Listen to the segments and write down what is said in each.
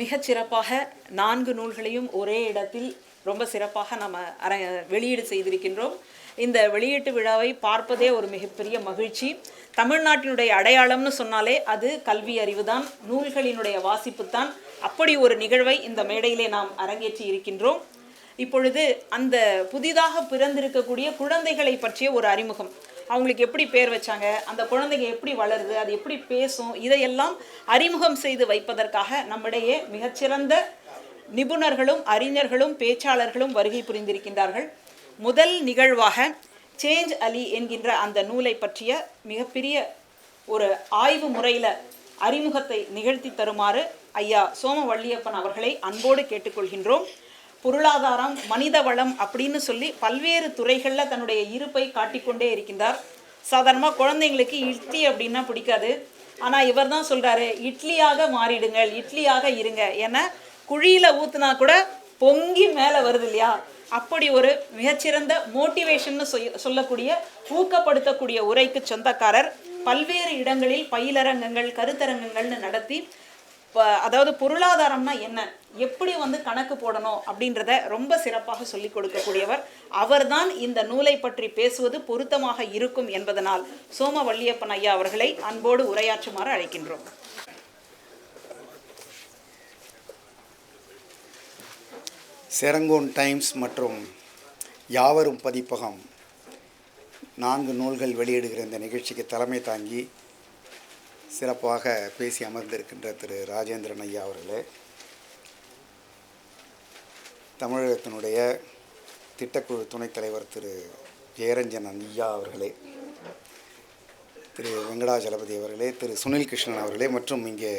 மிகச் சிறப்பாக நான்கு நூல்களையும் ஒரே இடத்தில் ரொம்ப சிறப்பாக நம்ம அர வெளியீடு செய்திருக்கின்றோம். இந்த வெளியீட்டு விழாவை பார்ப்பதே ஒரு மிகப்பெரிய மகிழ்ச்சி. தமிழ்நாட்டினுடைய அடையாளம்னு சொன்னாலே அது கல்வி அறிவுதான் நூல்களினுடைய வாசிப்பு தான் அப்படி ஒரு நிகழ்வை இந்த மேடையிலே நாம் அரங்கேற்றி இருக்கின்றோம். இப்பொழுது அந்த புதிதாக பிறந்திருக்கக்கூடிய குழந்தைகளை பற்றிய ஒரு அறிமுகம். அவங்களுக்கு எப்படி பேர் வச்சாங்க அந்த குழந்தைங்க எப்படி வளருது அது எப்படி பேசும் இதையெல்லாம் அறிமுகம் செய்து வைப்பதற்காக நம்மிடையே மிகச்சிறந்த நிபுணர்களும் அறிஞர்களும் பேச்சாளர்களும் வருகை புரிந்திருக்கின்றார்கள். முதல் நிகழ்வாக சேஞ்ச் அலி என்கின்ற அந்த நூலை பற்றிய மிகப்பெரிய ஒரு ஆய்வு முறையில் அறிமுகத்தை நிகழ்த்தி தருமாறு ஐயா சோமவள்ளியப்பன் அவர்களை அன்போடு கேட்டுக்கொள்கின்றோம். பொருளாதாரம் மனித வளம் அப்படின்னு சொல்லி பல்வேறு துறைகளில் தன்னுடைய இருப்பை காட்டிக்கொண்டே இருக்கின்றார். சாதாரணமாக குழந்தைங்களுக்கு இட்லி அப்படின்னா பிடிக்காது. ஆனால் இவர் தான் சொல்கிறாரு இட்லியாக மாறிடுங்கள் இட்லியாக இருங்க. ஏன்னா குழியில் ஊற்றுனா கூட பொங்கி மேலே வருது இல்லையா? அப்படி ஒரு மிகச்சிறந்த மோட்டிவேஷன்னு சொல்லக்கூடிய ஊக்கப்படுத்தக்கூடிய உரைக்கு சொந்தக்காரர் பல்வேறு இடங்களில் பயிலரங்கங்கள் கருத்தரங்கங்கள்னு நடத்தி அதாவது பொருளாதாரம்னா என்ன? எப்படி வந்து கணக்கு போடணும் அப்படின்றத ரொம்ப சிறப்பாக சொல்லிக் கொடுக்கக்கூடியவர். அவர்தான் இந்த நூலை பற்றி பேசுவது பொருத்தமாக இருக்கும் என்பதனால் சோம வள்ளியப்பன் ஐயா அவர்களை அன்போடு உரையாற்றுமாறு அழைக்கின்றோம். செரங்கோன் டைம்ஸ் மற்றும் யாவரும் பதிப்பகம் நான்கு நூல்கள் வெளியிடுகிற இந்த நிகழ்ச்சிக்கு தலைமை தாங்கி சிறப்பாக பேசி அமர்ந்திருக்கின்ற திரு ராஜேந்திரன் ஐயா அவர்களே தமிழகத்தினுடைய திட்டக்குழு துணைத் தலைவர் திரு ஜெயரஞ்சன் ஐயா அவர்களே திரு வெங்கடாஜலபதி அவர்களே திரு சுனில் கிருஷ்ணன் அவர்களே மற்றும் இங்கே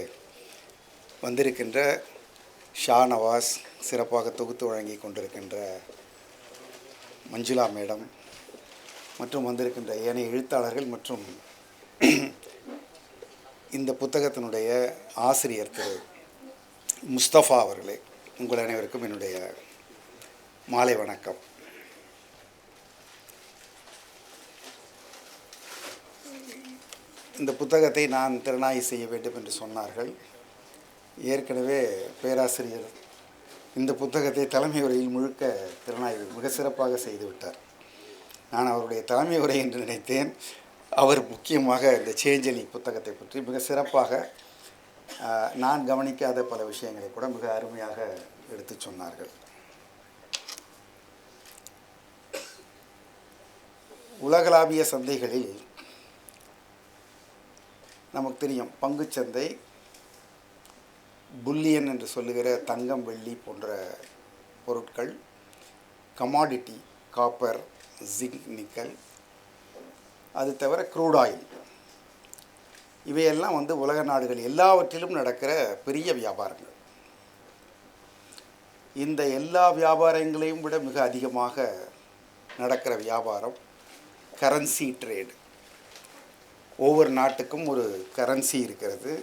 வந்திருக்கின்ற ஷா நவாஸ் சிறப்பாக தொகுத்து வழங்கி கொண்டிருக்கின்ற மஞ்சுளா மேடம் மற்றும் வந்திருக்கின்ற ஏனைய எழுத்தாளர்கள் மற்றும் இந்த புத்தகத்தினுடைய ஆசிரியர் திரு முஸ்தபா அவர்களே உங்கள் அனைவருக்கும் என்னுடைய மாலை வணக்கம். இந்த புத்தகத்தை நான் திறனாய் செய்ய வேண்டும் என்று சொன்னார்கள். ஏற்கனவே பேராசிரியர் இந்த புத்தகத்தை தலைமை உரையில் முழுக்க திறனாய்வு மிக சிறப்பாக செய்துவிட்டார் நான் அவருடைய தலைமை உரை என்று நினைத்தேன். அவர் முக்கியமாக இந்த சேஞ்சலி புத்தகத்தை பற்றி மிக சிறப்பாக நான் கவனிக்காத பல விஷயங்களை கூட மிக அருமையாக எடுத்துச் சொன்னார்கள். உலகளாவிய சந்தைகளில் நமக்கு தெரியும் பங்குச்சந்தை புல்லியன் என்று சொல்லுகிற தங்கம் வெள்ளி போன்ற பொருட்கள் கமாடிட்டி காப்பர் ஜிங்க் நிக்கல் அது தவிர க்ரூட் ஆயில் இவையெல்லாம் வந்து உலக நாடுகள் எல்லாவற்றிலும் நடக்கிற பெரிய வியாபாரங்கள். இந்த எல்லா வியாபாரங்களையும் விட மிக அதிகமாக நடக்கிற வியாபாரம் கரன்சி ட்ரேடு ஒவ்வொரு நாட்டுக்கும் ஒரு கரன்சி இருக்கிறது.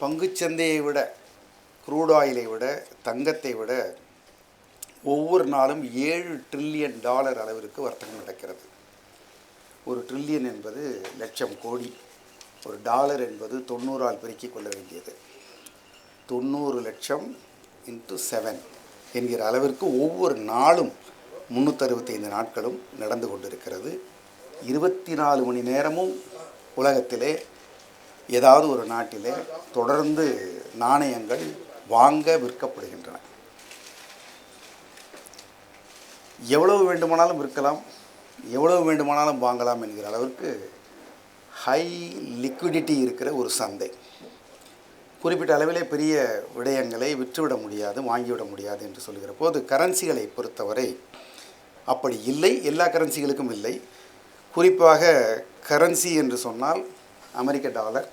பங்குச்சந்தையை விட க்ரூட் ஆயிலை விட தங்கத்தை விட ஒவ்வொரு நாளும் ஏழு ட்ரில்லியன் டாலர் அளவிற்கு வர்த்தகம் நடக்கிறது. ஒரு ட்ரில்லியன் என்பது லட்சம் கோடி. ஒரு டாலர் என்பது தொண்ணூறால் பெருக்கிக் கொள்ள வேண்டியது. தொண்ணூறு லட்சம் இன்ட்டு செவன் என்கிற அளவிற்கு ஒவ்வொரு நாளும் முந்நூற்றறுபத்தைந்து நாட்களும் நடந்து கொண்டிருக்கிறது. இருபத்தி நாலு மணி நேரமும் உலகத்திலே ஏதாவது ஒரு நாட்டிலே தொடர்ந்து நாணயங்கள் வாங்க விற்கப்படுகின்றன. எவ்வளவு வேண்டுமானாலும் விற்கலாம். எவ்வளவு வேண்டுமானாலும் வாங்கலாம் என்கிற அளவிற்கு ஹை லிக்விடிட்டி இருக்கிற ஒரு சந்தை. குறிப்பிட்ட அளவிலே பெரிய விடயங்களை விற்றுவிட முடியாது வாங்கிவிட முடியாது என்று சொல்கிற போது கரன்சிகளை பொறுத்தவரை அப்படி இல்லை. எல்லா கரன்சிகளுக்கும் இல்லை. குறிப்பாக கரன்சி என்று சொன்னால் அமெரிக்க டாலர்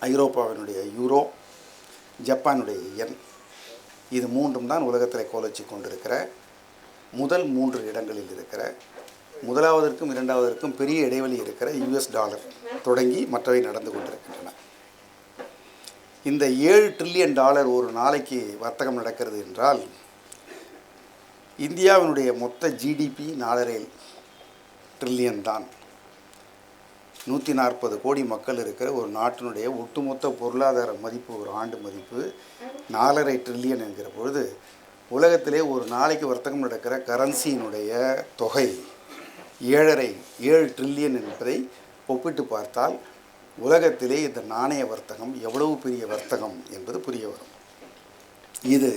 ஐரோப்பாவினுடைய யூரோ ஜப்பானுடைய எண் இது மூன்றும் தான் உலகத்தில் கோலச்சி கொண்டிருக்கிற முதல் மூன்று இடங்களில் இருக்கிற முதலாவதற்கும் இரண்டாவதற்கும் பெரிய இடைவெளி இருக்கிற யுஎஸ் டாலர் தொடங்கி மற்றவை நடந்து கொண்டிருக்கின்றன. இந்த ஏழு ட்ரில்லியன் டாலர் ஒரு நாளைக்கு வர்த்தகம் நடக்கிறது என்றால் இந்தியாவினுடைய மொத்த ஜிடிபி நாலரை ட்ரில்லியன் தான். நூற்றி நாற்பது கோடி மக்கள் இருக்கிற ஒரு நாட்டினுடைய ஒட்டுமொத்த பொருளாதார மதிப்பு ஒரு ஆண்டு மதிப்பு நாலரை ட்ரில்லியன் என்கிற பொழுது உலகத்திலே ஒரு நாளைக்கு வர்த்தகம் நடக்கிற கரன்சியினுடைய தொகை ஏழரை ஏழு ட்ரில்லியன் என்பதை ஒப்பிட்டு பார்த்தால் உலகத்திலே இந்த நாணய வர்த்தகம் எவ்வளவு பெரிய வர்த்தகம் என்பது புரிய வரும். இது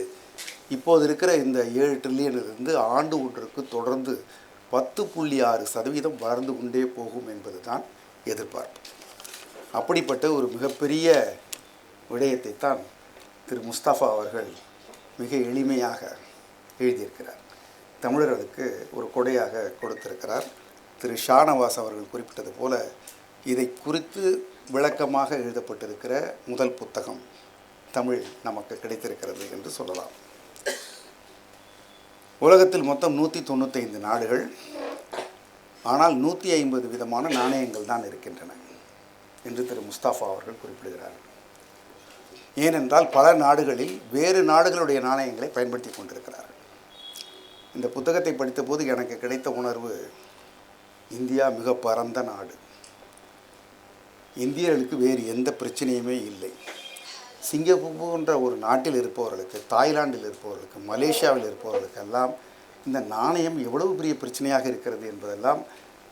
இப்போது இருக்கிற இந்த ஏழு ட்ரில்லியனிலிருந்து ஆண்டு ஒன்றுக்கு தொடர்ந்து பத்து புள்ளி ஆறு சதவீதம் வளர்ந்து கொண்டே போகும் என்பது தான் எதிர்பார்ப்பு. அப்படிப்பட்ட ஒரு மிகப்பெரிய விடயத்தை தான் திரு முஸ்தபா அவர்கள் மிக எளிமையாக எழுதியிருக்கிறார். தமிழர்களுக்கு ஒரு கொடையாக கொடுத்திருக்கிறார். திரு ஷானவாஸ் அவர்கள் குறிப்பிட்டது போல இதை குறித்து விளக்கமாக எழுதப்பட்டிருக்கிற முதல் புத்தகம் தமிழ் நமக்கு கிடைத்திருக்கிறது என்று சொல்லலாம். உலகத்தில் மொத்தம் நூற்றி தொண்ணூத்தைந்து நாடுகள். ஆனால் நூற்றி ஐம்பது விதமான நாணயங்கள் தான் இருக்கின்றன என்று திரு முஸ்தாஃபா அவர்கள் குறிப்பிடுகிறார்கள் ஏனென்றால் பல நாடுகளில் வேறு நாடுகளுடைய நாணயங்களை பயன்படுத்தி கொண்டிருக்கிறார்கள். இந்த புத்தகத்தை படித்தபோது எனக்கு கிடைத்த உணர்வு இந்தியா மிக பரந்த நாடு. இந்தியர்களுக்கு வேறு எந்த பிரச்சனையுமே இல்லை. சிங்கப்பூர் போன்ற ஒரு நாட்டில் இருப்பவர்களுக்கு தாய்லாந்தில் இருப்பவர்களுக்கு மலேசியாவில் இருப்பவர்களுக்கு எல்லாம் இந்த நாணயம் எவ்வளவு பெரிய பிரச்சனையாக இருக்கிறது என்பதெல்லாம்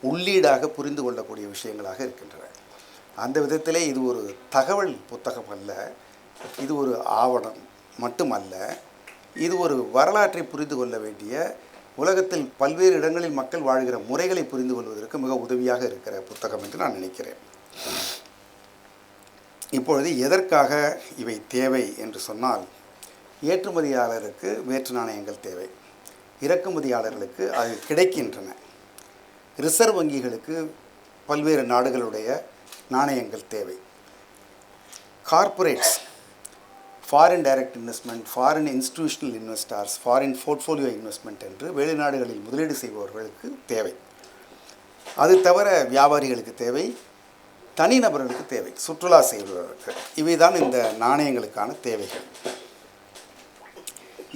உள்ளீடாக புரிந்து கொள்ளக்கூடிய விஷயங்களாக இருக்கின்றன. அந்த விதத்திலே இது ஒரு தகவல் புத்தகம் அல்ல. இது ஒரு ஆவணம் மட்டுமல்ல இது ஒரு வரலாற்றை புரிந்து கொள்ள வேண்டிய உலகத்தில் பல்வேறு இடங்களில் மக்கள் வாழ்கிற முறைகளை புரிந்து கொள்வதற்கு மிக உதவியாக இருக்கிற புத்தகம் என்று நான் நினைக்கிறேன். இப்பொழுது எதற்காக இவை தேவை என்று சொன்னால் ஏற்றுமதியாளருக்கு வேற்று நாணயங்கள் தேவை. இறக்குமதியாளர்களுக்கு அது கிடைக்கின்றன. ரிசர்வ் வங்கிகளுக்கு பல்வேறு நாடுகளுடைய நாணயங்கள் தேவை. Corporates foreign direct investment foreign institutional investors foreign portfolio investment என்று வெளிநாடுகளில் முதலீடு செய்பவர்களுக்கு தேவை. அது தவிர வியாபாரிகளுக்கு தேவை தனிநபர்களுக்கு தேவை சுற்றுலா செய்பவர்களுக்கு. இவைதான் இந்த நாணயங்களுக்கான தேவைகள்.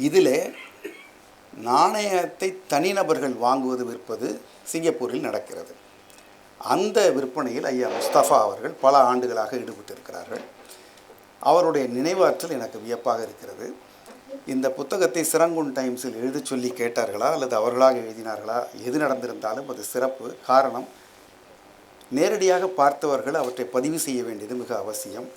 இதில் நாணயத்தை தனிநபர்கள் வாங்குவது விற்பது சிங்கப்பூரில் நடக்கிறது. அந்த விற்பனையில் ஐயா முஸ்தபா அவர்கள் பல ஆண்டுகளாக ஈடுபட்டிருக்கிறார்கள். அவருடைய நினைவாற்றல் எனக்கு வியப்பாக இருக்கிறது. இந்த புத்தகத்தை சிறங்குன் டைம்ஸில் எழுதச் சொல்லி கேட்டார்களா? அல்லது அவர்களாக எழுதினார்களா? எது நடந்திருந்தாலும் அது சிறப்பு காரணம். நேரடியாக பார்த்தவர்கள் அவற்றை பதிவு செய்ய வேண்டியது மிக அவசியம்.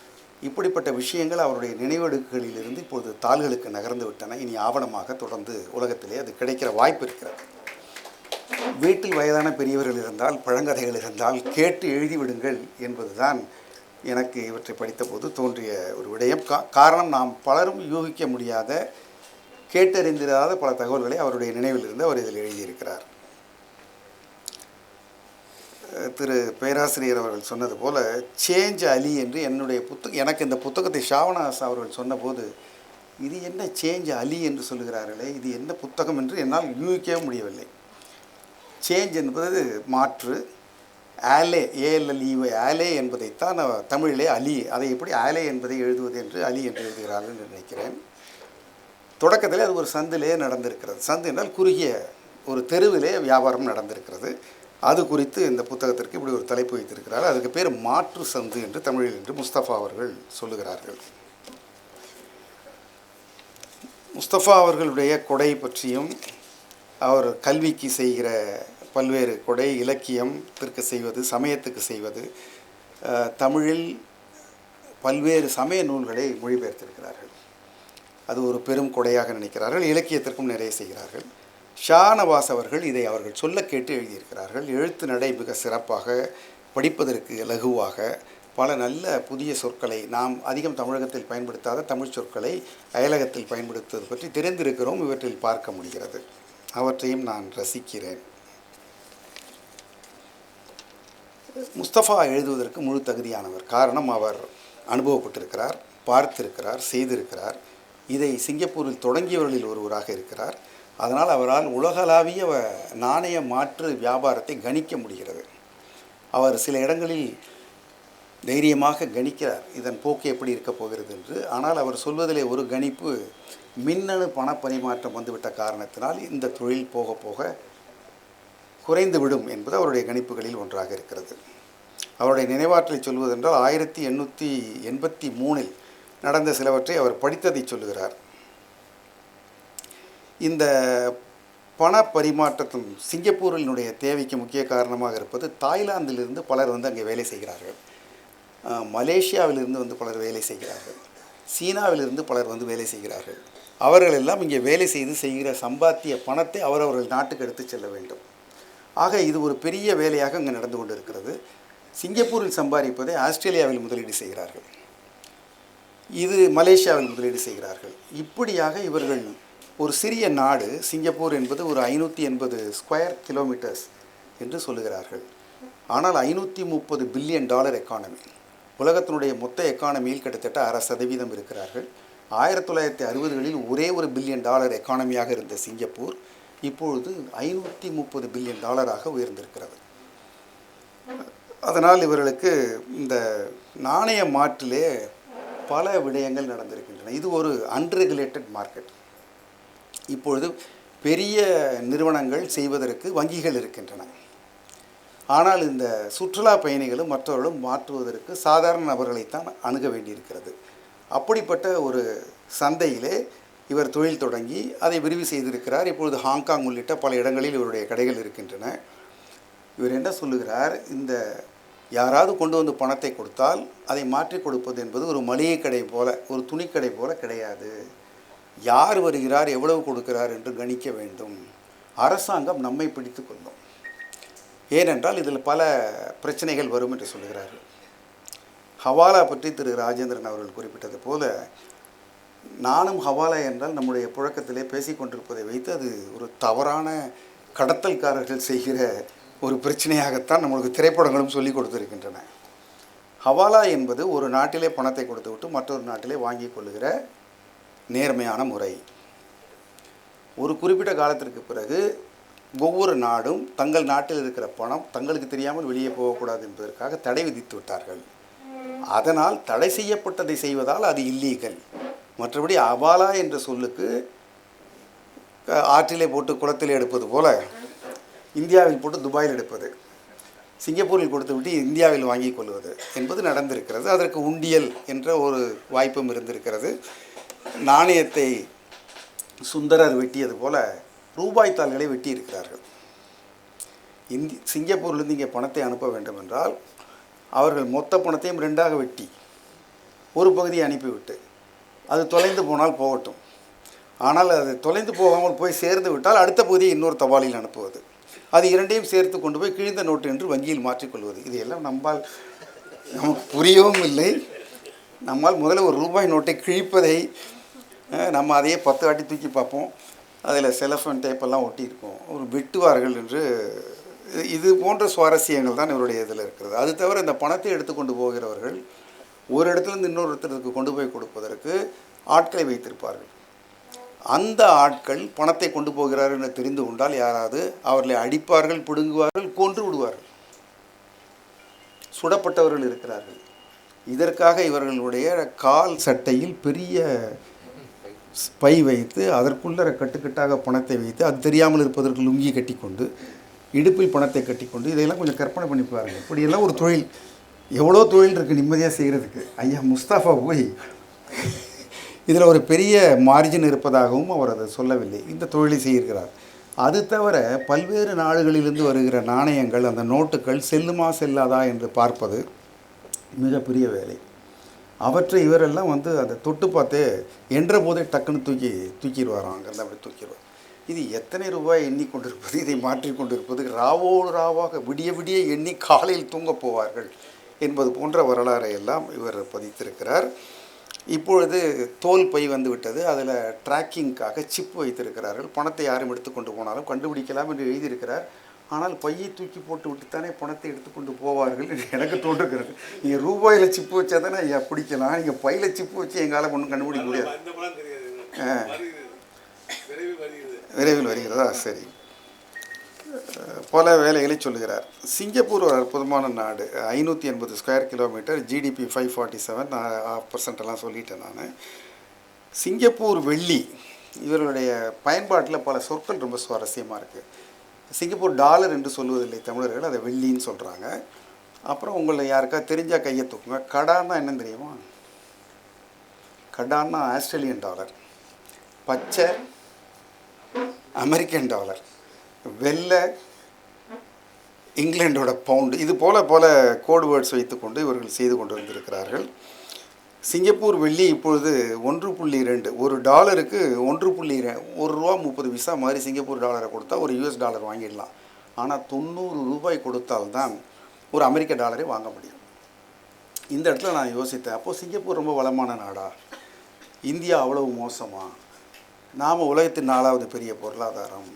இப்படிப்பட்ட விஷயங்கள் அவருடைய நினைவெடுக்குகளிலிருந்து இப்பொழுது தாள்களுக்கு நகர்ந்து விட்டன. இனி ஆவணமாக தொடர்ந்து உலகத்திலே அது கிடைக்கிற வாய்ப்பு இருக்கிறது. வீட்டில் வயதான பெரியவர்கள் இருந்தால் பழங்கதைகள் இருந்தால் கேட்டு எழுதிவிடுங்கள் என்பதுதான் எனக்கு இவற்றை படித்தபோது தோன்றிய ஒரு விடயம். கா காரணம் நாம் பலரும் யூகிக்க முடியாத கேட்டறிந்திராத பல தகவல்களை அவருடைய நினைவிலிருந்து அவர் இதில் எழுதியிருக்கிறார். திரு பேராசிரியர் அவர்கள் சொன்னது போல சேஞ்ச் அலி என்று என்னுடைய புத்தகம் எனக்கு இந்த புத்தகத்தை ஷாவனாஸ் அவர்கள் சொன்னபோது இது என்ன சேஞ்ச் அலி என்று சொல்லுகிறார்களே இது என்ன புத்தகம் என்று என்னால் யூகிக்கவே முடியவில்லை. சேஞ்ச் என்பது மாற்று ஆலே ஏஎல்எல்இஒய் ஆலே என்பதைத்தான் தமிழிலே அலி அதை எப்படி ஆலே என்பதை எழுதுவது என்று அலி என்று எழுதுகிறார்கள் என்று நினைக்கிறேன். தொடக்கத்தில் அது ஒரு சந்திலே நடந்திருக்கிறது. சந்து என்றால் குறுகிய ஒரு தெருவிலே வியாபாரம் நடந்திருக்கிறது. அது குறித்து இந்த புத்தகத்திற்கு இப்படி ஒரு தலைப்பு வைத்திருக்கிறார். அதுக்கு பேர் மாற்று சந்து என்று தமிழில் என்று முஸ்தபா அவர்கள் சொல்லுகிறார்கள். முஸ்தபா அவர்களுடைய கொடை பற்றியும் அவர் கல்விக்கு செய்கிற பல்வேறு கொடை இலக்கியத்திற்கு செய்வது சமயத்துக்கு செய்வது தமிழில் பல்வேறு சமய நூல்களை மொழிபெயர்த்திருக்கிறார்கள். அது ஒரு பெரும் கொடையாக நினைக்கிறார்கள் இலக்கியத்திற்கும் நிறைய செய்கிறார்கள். ஷானவாஸ் அவர்கள் இதை அவர்கள் சொல்ல கேட்டு எழுதியிருக்கிறார்கள். எழுத்து நடை மிக சிறப்பாக படிப்பதற்கு இலகுவாக பல நல்ல புதிய சொற்களை நாம் அதிகம் தமிழகத்தில் பயன்படுத்தாத தமிழ் சொற்களை அயலகத்தில் பயன்படுத்துவது பற்றி தெரிந்திருக்கிறோம். இவற்றில் பார்க்க முடிகிறது. அவற்றையும் நான் ரசிக்கிறேன். முஸ்தஃபா எழுதுவதற்கு முழு தகுதியானவர். காரணம் அவர் அனுபவப்பட்டிருக்கிறார் பார்த்திருக்கிறார் செய்திருக்கிறார். இதை சிங்கப்பூரில் தொடங்கியவர்களில் ஒருவராக இருக்கிறார். அதனால் அவரால் உலகளாவிய நாணய மாற்று வியாபாரத்தை கணிக்க முடிகிறது. அவர் சில இடங்களில் தைரியமாக கணிக்கிறார். இதன் போக்கு எப்படி இருக்க போகிறது என்று. ஆனால் அவர் சொல்வதிலே ஒரு கணிப்பு மின்னணு பண பரிமாற்றம் வந்துவிட்ட காரணத்தினால் இந்த தொழில் போக போக குறைந்துவிடும் என்பது அவருடைய கணிப்புகளில் ஒன்றாக இருக்கிறது. அவருடைய நினைவாற்றலை சொல்வதென்றால் ஆயிரத்தி எண்ணூற்றி எண்பத்தி மூணில் நடந்த சிலவற்றை அவர் படித்ததை சொல்லுகிறார். இந்த பண பரிமாற்றத்தின் சிங்கப்பூரினுடைய தேவைக்கு முக்கிய காரணமாக இருப்பது தாய்லாந்திலிருந்து பலர் வந்து அங்கே வேலை செய்கிறார்கள். மலேசியாவிலிருந்து வந்து பலர் வேலை செய்கிறார்கள். சீனாவிலிருந்து பலர் வந்து வேலை செய்கிறார்கள். அவர்கள் எல்லாம் இங்கே வேலை செய்து செய்கிற சம்பாத்திய பணத்தை அவரவர்கள் நாட்டுக்கு எடுத்து செல்ல வேண்டும். ஆக இது ஒரு பெரிய வேலையாக அங்கே நடந்து கொண்டு இருக்கிறது சிங்கப்பூரில் சம்பாதிப்பதை ஆஸ்திரேலியாவில் முதலீடு செய்கிறார்கள். இது மலேசியாவில் முதலீடு செய்கிறார்கள். இப்படியாக இவர்கள் ஒரு சிறிய நாடு சிங்கப்பூர் என்பது ஒரு ஐநூற்றி எண்பது ஸ்கொயர் கிலோமீட்டர்ஸ் என்று சொல்லுகிறார்கள். ஆனால் ஐநூற்றி முப்பது பில்லியன் டாலர் எக்கானமி உலகத்தினுடைய மொத்த எக்கானமியில் கிட்டத்தட்ட அரை சதவீதம் இருக்கிறார்கள். ஆயிரத்தி தொள்ளாயிரத்தி அறுபதுகளில் ஒரே ஒரு பில்லியன் டாலர் எக்கானமியாக இருந்த சிங்கப்பூர் இப்பொழுது ஐநூற்றி முப்பது பில்லியன் டாலராக உயர்ந்திருக்கிறது. அதனால் இவர்களுக்கு இந்த நாணய மாற்றிலே பல விடயங்கள் நடந்திருக்கின்றன. இது ஒரு அன்ரெகுலேட்டட் மார்க்கெட் இப்பொழுது பெரிய நிறுவனங்கள் செய்வதற்கு வங்கிகள் இருக்கின்றன. ஆனால் இந்த சுற்றுலா பயணிகளும் மற்றவர்களும் மாற்றுவதற்கு சாதாரண நபர்களைத்தான் அணுக வேண்டியிருக்கிறது. அப்படிப்பட்ட ஒரு சந்தையிலே இவர் தொழில் தொடங்கி அதை விரிவு செய்திருக்கிறார். இப்பொழுது ஹாங்காங் உள்ளிட்ட பல இடங்களில் இவருடைய கடைகள் இருக்கின்றன. இவர் என்ன சொல்லுகிறார்? இந்த யாராவது கொண்டு வந்து பணத்தை கொடுத்தால் அதை மாற்றி கொடுப்பது என்பது ஒரு மளிகை கடை போல ஒரு துணிக்கடை போல கிடையாது. யார் வருகிறார் எவ்வளவு கொடுக்கிறார் என்று கணிக்க வேண்டும். அரசாங்கம் நம்மை பிடித்து கொள்ளும். ஏனென்றால் இதில் பல பிரச்சனைகள் வரும் என்று சொல்லுகிறார்கள். ஹவாலா பற்றி திரு ராஜேந்திரன் அவர்கள் குறிப்பிட்டது போல நானும் ஹவாலா என்றால் நம்முடைய புழக்கத்திலே பேசிக்கொண்டிருப்பதை வைத்து அது ஒரு தவறான கடத்தல்காரர்கள் செய்கிற ஒரு பிரச்சனையாகத்தான் நம்மளுக்கு திரைப்படங்களும் சொல்லி கொடுத்துருக்கின்றன. ஹவாலா என்பது ஒரு நாட்டிலே பணத்தை கொடுத்து விட்டு மற்றொரு நாட்டிலே வாங்கி கொள்ளுகிற நேர்மையான முறை. ஒரு குறிப்பிட்ட காலத்திற்கு பிறகு ஒவ்வொரு நாடும் தங்கள் நாட்டில் இருக்கிற பணம் தங்களுக்கு தெரியாமல் வெளியே போகக்கூடாது என்பதற்காக தடை விதித்து விட்டார்கள். அதனால் தடை செய்யப்பட்டதை செய்வதால் அது இல்லீகல். மற்றபடி அபாலா என்ற சொல்லுக்கு ஆற்றிலே போட்டு குளத்தில் எடுப்பது போல் இந்தியாவில் போட்டு துபாயில் எடுப்பது சிங்கப்பூரில் கொடுத்து விட்டு இந்தியாவில் வாங்கி கொள்வது என்பது நடந்திருக்கிறது. அதற்கு உண்டியல் என்ற ஒரு வாய்ப்பும் இருந்திருக்கிறது. நாணயத்தை சுந்தரர் வெட்டியது போல ரூபாய் தாள்களை வெட்டி இருக்கிறார்கள் இந்தி சிங்கப்பூர்லேருந்து இங்கே பணத்தை அனுப்ப வேண்டும் என்றால் அவர்கள் மொத்த பணத்தையும் ரெண்டாக வெட்டி ஒரு பகுதியை அனுப்பிவிட்டு அது தொலைந்து போனால் போகட்டும். ஆனால் அது தொலைந்து போகாமல் போய் சேர்ந்து விட்டால் அடுத்த பகுதியை இன்னொரு தபாலில் அனுப்புவது. அது இரண்டையும் சேர்த்து கொண்டு போய் கிழிந்த நோட்டு என்று வங்கியில் மாற்றிக்கொள்வது இதையெல்லாம் நம்மால் நமக்கு புரியவும் இல்லை. நம்மால் முதல்ல ஒரு ரூபாய் நோட்டை கிழிப்பதை நம்ம அதையே பத்து வாட்டி தூக்கி பார்ப்போம். அதில் செலஃபன் டேப்பெல்லாம் ஒட்டியிருக்கோம். ஒரு வெட்டுவார்கள் என்று இது- இது போன்ற சுவாரஸ்யங்கள் தான் இவருடைய இதில் இருக்கிறது. அது தவிர இந்த பணத்தை எடுத்துக்கொண்டு போகிறவர்கள் ஒரு இடத்துலேருந்து இன்னொரு இடத்திற்கு கொண்டு போய் கொடுப்பதற்கு ஆட்களை வைத்திருப்பார்கள். அந்த ஆட்கள் பணத்தை கொண்டு போகிறார்கள் என்று தெரிந்து கொண்டால் யாராவது அவர்களை அடிப்பார்கள் பிடுங்குவார்கள் கொன்று விடுவார்கள். சுடப்பட்டவர்கள் இருக்கிறார்கள். இதற்காக இவர்களுடைய கால் சட்டையில் பெரிய பை வைத்து அதற்குள்ள கட்டுக்கட்டாக பணத்தை வைத்து அது தெரியாமல் இருப்பதற்கு லுங்கி கட்டிக்கொண்டு இடுப்பில் பணத்தை கட்டிக்கொண்டு இதையெல்லாம் கொஞ்சம் கற்பனை பண்ணி இப்படியெல்லாம் ஒரு தொழில். எவ்வளோ தொழில் இருக்குது நிம்மதியாக செய்கிறதுக்கு ஐயா முஸ்தாஃபா போய் இதில் ஒரு பெரிய மார்ஜின் இருப்பதாகவும் அவர் அதை சொல்லவில்லை. இந்த தொழிலை செய்கிறார் அது தவிர பல்வேறு நாடுகளிலிருந்து வருகிற நாணயங்கள் அந்த நோட்டுகள் செல்லுமா செல்லாதா என்று பார்ப்பது மிகப்பெரிய வேலை. அவற்றை இவரெல்லாம் வந்து அதை தொட்டு பார்த்து என்ற போதே டக்குன்னு தூக்கி தூக்கிடுவாராம். அங்கேருந்து அப்படி தூக்கிடுவார். இது எத்தனை ரூபாய் எண்ணிக்கொண்டிருப்பது இதை மாற்றிக்கொண்டிருப்பது ராவோடு ராவாக விடிய விடிய எண்ணி காலையில் தூங்கப் போவார்கள். என்பது போன்ற வரலாறை எல்லாம் இவர் பதித்திருக்கிறார். இப்பொழுது தோல் பை வந்து விட்டது அதில் ட்ராக்கிங்காக சிப் வைத்திருக்கிறார்கள். பணத்தை யாரும் எடுத்துக்கொண்டு போனாலும் கண்டுபிடிக்கலாம் என்று எழுதியிருக்கிறார். ஆனால் பையை தூக்கி போட்டு விட்டுத்தானே பணத்தை எடுத்துக்கொண்டு போவார்கள் என்று எனக்கு தோன்றுகிறது. நீங்கள் ரூபாயில் சிப்பு வச்சா தானே ஐயா பிடிக்கலாம். நீங்கள் பையில் சிப்பு வச்சு எங்களால் ஒன்றும் கண்டுபிடிக்க முடியாது. விரைவில் வருகிறது? சரி. பல வேலைகளை சொல்லுகிறார். சிங்கப்பூர் ஒரு அற்புதமான நாடு. ஐநூற்றி எண்பது square kilometre GDP five forty seven percent எல்லாம் சொல்லிட்டேன் நான். சிங்கப்பூர் வெள்ளி இவர்களுடைய பயன்பாட்டில் பல சொற்கள் ரொம்ப சுவாரஸ்யமாக இருக்குது சிங்கப்பூர் டாலர் என்று சொல்லுவதில்லை தமிழர்கள் அதை வெள்ளின்னு சொல்கிறாங்க அப்புறம் உங்களை யாருக்கா தெரிஞ்சால் கையை தூக்குங்க. கடான்னா என்னன்னு தெரியுமா? கடான்னா ஆஸ்திரேலியன் டாலர். பச்சை அமெரிக்கன் டாலர். வெள்ளை இங்கிலாண்டோட பவுண்டு இது போல போல கோடு வேர்ட்ஸ் வைத்துக்கொண்டு இவர்கள் செய்து கொண்டு வந்திருக்கிறார்கள் சிங்கப்பூர் வெள்ளி இப்பொழுது ஒன்று புள்ளி ரெண்டு ஒரு டாலருக்கு ஒன்று புள்ளி ஒரு ரூபா முப்பது விசா மாதிரி சிங்கப்பூர் டாலரை கொடுத்தா ஒரு யூஎஸ் டாலர் வாங்கிடலாம். ஆனால் தொண்ணூறு ரூபாய் கொடுத்தால்தான் ஒரு அமெரிக்க டாலரை வாங்க முடியும். இந்த இடத்துல நான் யோசித்தேன். அப்போது சிங்கப்பூர் ரொம்ப வளமான நாடா? இந்தியா அவ்வளவு மோசமாக நாம் உலகத்தின் நாலாவது பெரிய பொருளாதாரம்.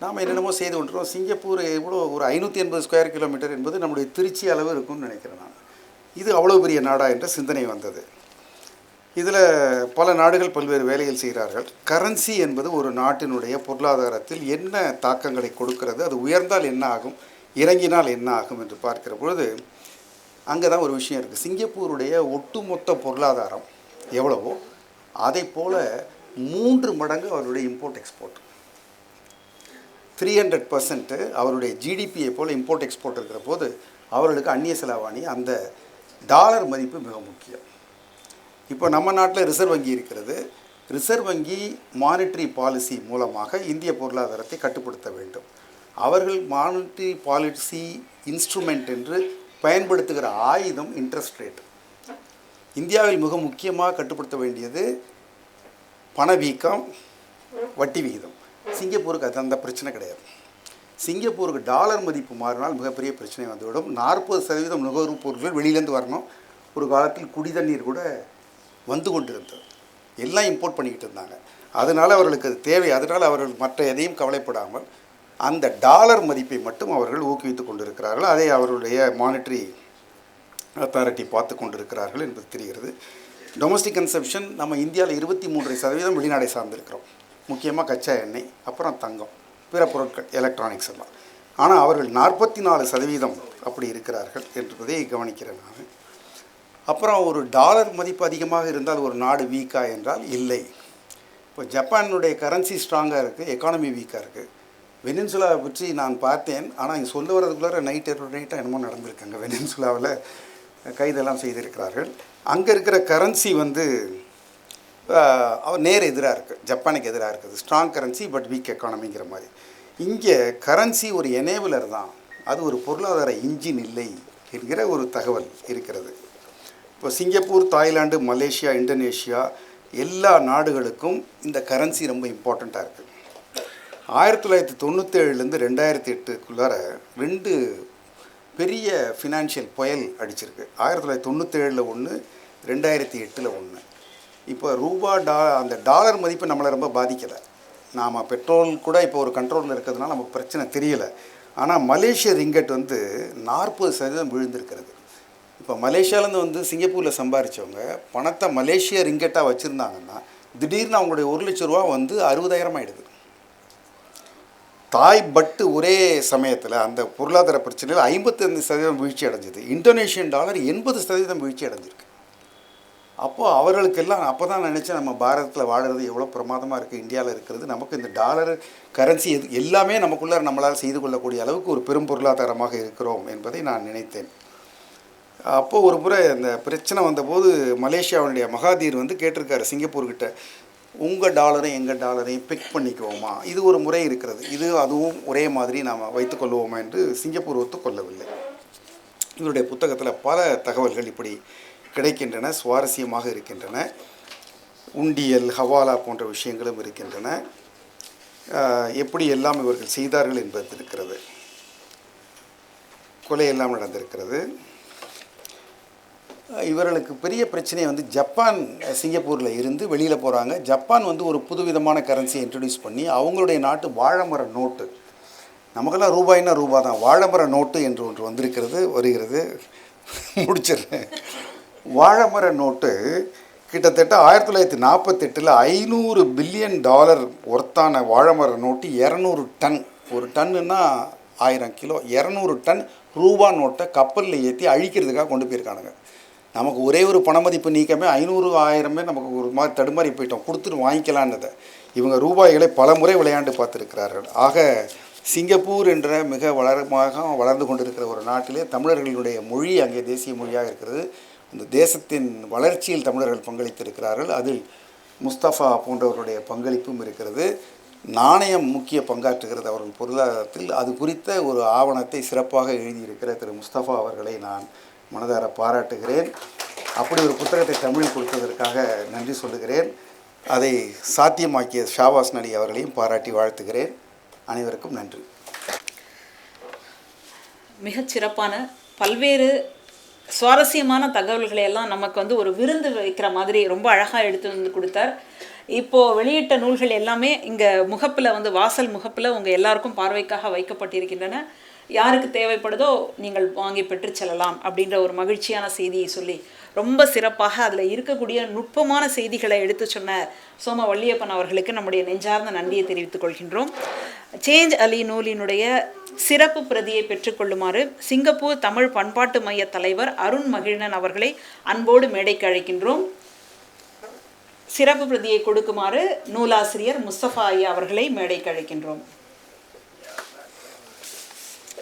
நாம் என்னென்னமோ செய்து கொண்டிருக்கோம் சிங்கப்பூர் எவ்வளோ ஒரு ஐநூற்றி எண்பது ஸ்கொயர் கிலோமீட்டர் என்பது நம்முடைய திருச்சி அளவு இருக்கும்னு நினைக்கிறேன் நான். இது அவ்வளோ பெரிய நாடா என்ற சிந்தனை வந்தது. இதில் பல நாடுகள் பல்வேறு வேலைகள் செய்கிறார்கள். கரன்சி என்பது ஒரு நாட்டினுடைய பொருளாதாரத்தில் என்ன தாக்கங்களை கொடுக்கிறது அது உயர்ந்தால் என்ன ஆகும் இறங்கினால் என்ன ஆகும் என்று பார்க்கிற பொழுது அங்கே தான் ஒரு விஷயம் இருக்குது சிங்கப்பூருடைய ஒட்டுமொத்த பொருளாதாரம் எவ்வளவோ அதை போல் மூன்று மடங்கு அவருடைய import export three hundred percent அவருடைய ஜிடிபியை போல் இம்போர்ட் எக்ஸ்போர்ட் இருக்கிற போது அவர்களுக்கு அந்நிய செலாவணி அந்த டாலர் மதிப்பு மிக முக்கியம். இப்போ நம்ம நாட்டில் ரிசர்வ் வங்கி இருக்கிறது. ரிசர்வ் வங்கி மானிட்ரி பாலிசி மூலமாக இந்திய பொருளாதாரத்தை கட்டுப்படுத்த வேண்டும். அவர்கள் மானிட்ரி பாலிசி இன்ஸ்ட்ருமெண்ட் என்று பயன்படுத்துகிற ஆயுதம் இன்ட்ரெஸ்ட் ரேட் இந்தியாவில் மிக முக்கியமாக கட்டுப்படுத்த வேண்டியது பணவீக்கம் வட்டி விகிதம். சிங்கப்பூருக்கு அது அந்த பிரச்சனை கிடையாது. சிங்கப்பூருக்கு டாலர் மதிப்பு மாறினால் மிகப்பெரிய பிரச்சனை வந்துவிடும். நாற்பது சதவீதம் நுகர்வுப் பொருட்கள் வெளியிலேருந்து வரணும். ஒரு காலத்தில் குடி தண்ணீர் கூட வந்து கொண்டு இருந்தது எல்லாம் இம்போர்ட் பண்ணிக்கிட்டு இருந்தாங்க. அதனால் அவர்களுக்கு அது தேவை. அதனால் அவர்கள் மற்ற எதையும் கவலைப்படாமல் அந்த டாலர் மதிப்பை மட்டும் அவர்கள் ஊக்குவித்து கொண்டிருக்கிறார்கள். அதை அவர்களுடைய மானிட்ரி அத்தாரிட்டி பார்த்து கொண்டிருக்கிறார்கள் என்பது தெரிகிறது. டொமஸ்டிக் கன்சப்ஷன் நம்ம இந்தியாவில் இருபத்தி மூன்றரை சதவீதம் வெளிநாடை சார்ந்திருக்கிறோம். முக்கியமாக கச்சா எண்ணெய் அப்புறம் தங்கம் பிற பொருட்கள் எலக்ட்ரானிக்ஸ் எல்லாம். ஆனால் அவர்கள் நாற்பத்தி நாலு சதவீதம் அப்படி இருக்கிறார்கள் என்பதை கவனிக்கிறேன் நான். அப்புறம் ஒரு டாலர் மதிப்பு அதிகமாக இருந்தால் ஒரு நாடு வீக்கா என்றால் இல்லை. இப்போ ஜப்பானுடைய கரன்சி ஸ்ட்ராங்காக இருக்குது எக்கானமி வீக்காக இருக்குது வெனின்சுலாவை பற்றி நான் பார்த்தேன். ஆனால் இங்கே சொல்ல வரதுக்குள்ளார நைட் நைட்டாக என்னமோ நடந்திருக்காங்க வெனின்சுலாவில். கைதெல்லாம் செய்திருக்கிறார்கள். அங்கே இருக்கிற கரன்சி வந்து அவர் நேர் எதிராக இருக்குது ஜப்பானுக்கு எதிராக இருக்குது. ஸ்ட்ராங் கரன்சி பட் வீக் எக்கானமிங்கிற மாதிரி. இங்கே கரன்சி ஒரு எனேபிளர் தான். அது ஒரு பொருளாதார இன்ஜின் இல்லை என்கிற ஒரு தகவல் இருக்கிறது. இப்போ சிங்கப்பூர் தாய்லாந்து மலேசியா இந்தோனேஷியா எல்லா நாடுகளுக்கும் இந்த கரன்சி ரொம்ப இம்பார்ட்டண்ட்டாக இருக்குது ஆயிரத்தி தொள்ளாயிரத்தி தொண்ணூற்றேழுலேருந்து ரெண்டாயிரத்தி எட்டுக்குள்ளார ரெண்டு பெரிய ஃபினான்ஷியல் புயல் அடிச்சிருக்கு. ஆயிரத்தி தொள்ளாயிரத்தி தொண்ணூற்றேழில் ஒன்று ரெண்டாயிரத்தி எட்டில் ஒன்று இப்போ ரூபா டா அந்த டாலர் மதிப்பு நம்மளை ரொம்ப பாதிக்கலை. நாம் பெட்ரோல் கூட இப்போ ஒரு கண்ட்ரோலில் இருக்கிறதுனால நமக்கு பிரச்சனை தெரியலை. ஆனால் மலேசிய ரிங்கட் வந்து நாற்பது சதவீதம் விழுந்திருக்கிறது. இப்போ மலேசியாவிலேருந்து வந்து சிங்கப்பூரில் சம்பாரித்தவங்க பணத்தை மலேசிய ரிங்கெட்டாக வச்சுருந்தாங்கன்னா திடீர்னு அவங்களுடைய ஒரு லட்ச ரூபா வந்து அறுபதாயிரம் ஆகிடுது தாய் பட்டு ஒரே சமயத்தில் அந்த பொருளாதார பிரச்சனையில் ஐம்பத்தஞ்சு சதவீதம் வீழ்ச்சி அடைஞ்சது. இந்தோனேஷியன் டாலர் எண்பது சதவீதம் வீழ்ச்சி அடைஞ்சிருக்கு. அப்போது அவர்களுக்கெல்லாம் அப்போ தான் நினச்சேன் நம்ம பாரதத்தில் வாழறது எவ்வளோ பிரமாதமாக இருக்குது இந்தியாவில் இருக்கிறது. நமக்கு இந்த டாலர் கரன்சி எது எல்லாமே நமக்குள்ளார நம்மளால் செய்து கொள்ளக்கூடிய அளவுக்கு ஒரு பெரும் பொருளாதாரமாக இருக்கிறோம் என்பதை நான் நினைத்தேன். அப்போது ஒரு முறை அந்த பிரச்சனை வந்தபோது மலேசியாவுடைய மகாதீர் வந்து கேட்டிருக்காரு சிங்கப்பூர்கிட்ட உங்கள் டாலரையும் எங்கள் டாலரையும் பிக் பண்ணிக்குவோமா இது ஒரு முறை இருக்கிறது. இது அதுவும் ஒரே மாதிரி நாம் வைத்துக்கொள்வோமா என்று சிங்கப்பூர் ஒத்துக்கொள்ளவில்லை. இவருடைய புத்தகத்தில் பல தகவல்கள் இப்படி கிடைக்கின்றன சுவாரஸ்யமாக இருக்கின்றன. உண்டியல் ஹவாலா போன்ற விஷயங்களும் இருக்கின்றன. எப்படி எல்லாம் இவர்கள் செய்தார்கள் என்பது இருக்கிறது. கொலையெல்லாம் நடந்திருக்கிறது. இவர்களுக்கு பெரிய பிரச்சனை வந்து ஜப்பான் சிங்கப்பூரில் இருந்து வெளியில் போகிறாங்க ஜப்பான் வந்து ஒரு புதுவிதமான கரன்சியை இன்ட்ரடியூஸ் பண்ணி அவங்களுடைய நாட்டு வாழைமர நோட்டு. நமக்கெல்லாம் ரூபாய்னா ரூபா தான். வாழைமர நோட்டு என்று ஒன்று வந்திருக்கிறது வருகிறது. முடிச்சிடுறேன். வாழைமர நோட்டு கிட்டத்தட்ட ஆயிரத்தி தொள்ளாயிரத்தி நாற்பத்தெட்டில் ஐநூறு பில்லியன் டாலர் ஒர்த்தான வாழைமர நோட்டு இரநூறு டன். ஒரு டன்னுன்னா ஆயிரம் கிலோ. இரநூறு டன் ரூபா நோட்டை கப்பலில் ஏற்றி அழிக்கிறதுக்காக கொண்டு போயிருக்கானுங்க. நமக்கு ஒரே ஒரு பணமதிப்பு நீக்கமே ஐநூறு ஆயிரமே நமக்கு ஒரு மாதிரி தடுமாறி போயிட்டோம். கொடுத்துட்டு வாங்கிக்கலான்னதை இவங்க ரூபாய்களை பல முறை விளையாண்டு பார்த்துருக்கிறார்கள். ஆக சிங்கப்பூர் என்ற மிக வளரமாக வளர்ந்து கொண்டிருக்கிற ஒரு நாட்டிலே தமிழர்களுடைய மொழி அங்கே தேசிய மொழியாக இருக்கிறது. அந்த தேசத்தின் வளர்ச்சியில் தமிழர்கள் பங்களித்திருக்கிறார்கள். அதில் முஸ்தபா போன்றவருடைய பங்களிப்பும் இருக்கிறது. நாணயம் முக்கிய பங்காற்றுகிறது அவர்கள் பொருளாதாரத்தில். அது குறித்த ஒரு ஆவணத்தை சிறப்பாக எழுதியிருக்கிற திரு முஸ்தபா அவர்களை நான் மனதார பாராட்டுகிறேன். அப்படி ஒரு புத்தகத்தை தமிழில் கொடுத்ததற்காக நன்றி சொல்லுகிறேன். அதை சாத்தியமாக்கிய ஷாபாஸ் நடி அவர்களையும் பாராட்டி வாழ்த்துகிறேன். அனைவருக்கும் நன்றி. மிகச் சிறப்பான பல்வேறு சுவாரஸ்யமான தகவல்களை எல்லாம் நமக்கு வந்து ஒரு விருந்து வைக்கிற மாதிரி ரொம்ப அழகாக எடுத்து வந்து கொடுத்தார். இப்போது வெளியிட்ட நூல்கள் எல்லாமே இங்கே முகப்பில் வந்து வாசல் முகப்பில் உங்கள் எல்லாருக்கும் பார்வைக்காக வைக்கப்பட்டிருக்கின்றன. யாருக்கு தேவைப்படுதோ நீங்கள் வாங்கி பெற்றுச் செல்லலாம் அப்படின்ற ஒரு மகிழ்ச்சியான செய்தியை சொல்லி ரொம்ப சிறப்பாக அதில் இருக்கக்கூடிய நுட்பமான செய்திகளை எடுத்து சொன்ன சோம வள்ளியப்பன் அவர்களுக்கு நம்முடைய நெஞ்சார்ந்த நன்றியை தெரிவித்துக் கொள்கின்றோம். சேஞ்ச் அலி நூலினுடைய சிறப்பு பிரதியை பெற்றுக்கொள்ளுமாறு சிங்கப்பூர் தமிழ் பண்பாட்டு மைய தலைவர் அருண் மகிழ்நன் அவர்களை அன்போடு மேடைக்கு அழைக்கின்றோம். சிறப்பு பிரதியை கொடுக்குமாறு நூலாசிரியர் முஸ்தபா ஐயா அவர்களை மேடைக்கு அழைக்கின்றோம்.